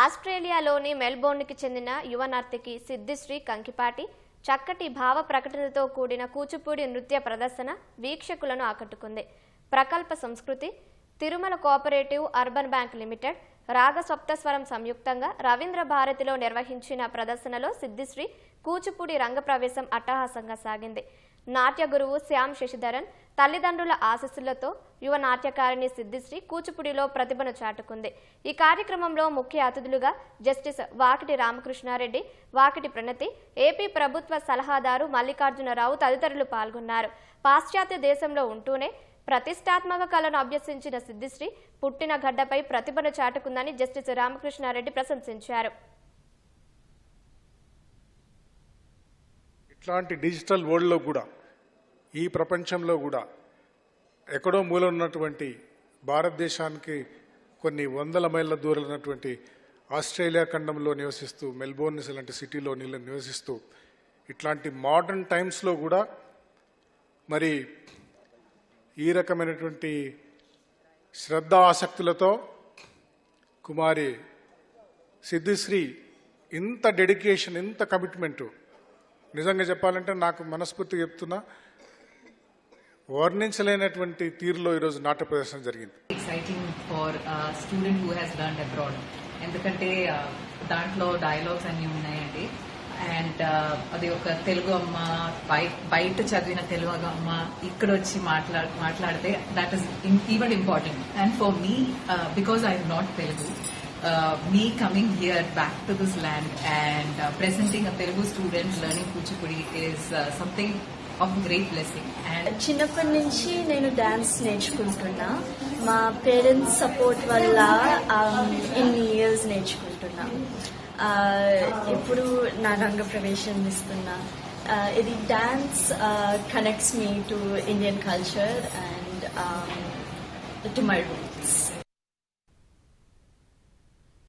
ఆస్ట్రేలియాలోని మెల్బోర్న్కి చెందిన యువ నర్తకి సిద్ధిశ్రీ కంకిపాటి చక్కటి భావ ప్రకటనతో కూడిన కూచిపూడి నృత్య ప్రదర్శన వీక్షకులను ఆకట్టుకుంది. Prakalpa Samskriti Tirumala cooperative urban bank limited Raga Saptaswaram సంయుక్తంగా రవీంద్ర భారతిలో నిర్వహించిన ప్రదర్శనలో సిద్ధిశ్రీ కూచిపూడి రంగప్రవేశం అట్టహాసంగా సాగింది. నాట్య గురువు శ్యామ్ శశిధరన్ తల్లిదండ్రుల ఆశస్సులతో యువ నాట్యకారిణి సిద్ధిశ్రీ కూచిపూడిలో ప్రతిభను చాటుకుంది. ఈ కార్యక్రమంలో ముఖ్య అతిథులుగా జస్టిస్ వాకిటి రామకృష్ణారెడ్డి వాకిటి ప్రణతి ఏపీ ప్రభుత్వ సలహాదారు మల్లికార్జునరావు తదితరులు పాల్గొన్నారు. పాశ్చాత్య దేశంలో ఉంటూనే ప్రతిష్టాత్మక కళను అభ్యసించిన సిద్ధిశ్రీ పుట్టిన గడ్డపై ప్రతిభను చాటుకుందని జస్టిస్ రామకృష్ణారెడ్డి ప్రశంసించారు. ఇట్లాంటి డిజిటల్ వరల్డ్లో కూడా ఈ ప్రపంచంలో కూడా ఎక్కడో మూల ఉన్నటువంటి భారతదేశానికి కొన్ని వందల మైళ్ళ దూరం ఉన్నటువంటి ఆస్ట్రేలియా ఖండంలో నివసిస్తూ మెల్బోర్న్ లాంటి సిటీలో నివసిస్తూ ఇట్లాంటి మోడర్న్ టైమ్స్లో కూడా మరి ఈ రకమైనటువంటి శ్రద్ధ ఆసక్తులతో కుమారి సిద్ధిశ్రీ ఇంత డెడికేషన్ ఇంత కమిట్మెంటు. నిజంగా చెప్పాలంటే నాకు మనస్ఫూర్తిగా చెప్తున్నా వర్ణించలేనటువంటి తీరులో ఈరోజు నాట్య ప్రదర్శన జరిగింది. Exciting for student who has learn abroad ఎందుకంటే దాంట్లో డైలాగ్స్ అన్ని ఉన్నాయండి. అది ఒక తెలుగు అమ్మ బయట బయట చదివిన తెలుగు అమ్మ ఇక్కడ వచ్చి మాట్లా మాట్లాడితే that is even important and for me because I not Telugu me coming here back to this land and presenting a Telugu student learning Kuchipudi is something of great blessing and చిన్నప్పటి నుంచి నేను dance నేర్చుకుంటున్నా. మా parents support వల్ల um, ఇన్ని years నేర్చుకుంటున్నా. ఇప్పుడు నా రంగ ప్రవేశం ఇస్తున్నా. Uh, ఇది dance connects me to Indian culture and to my roots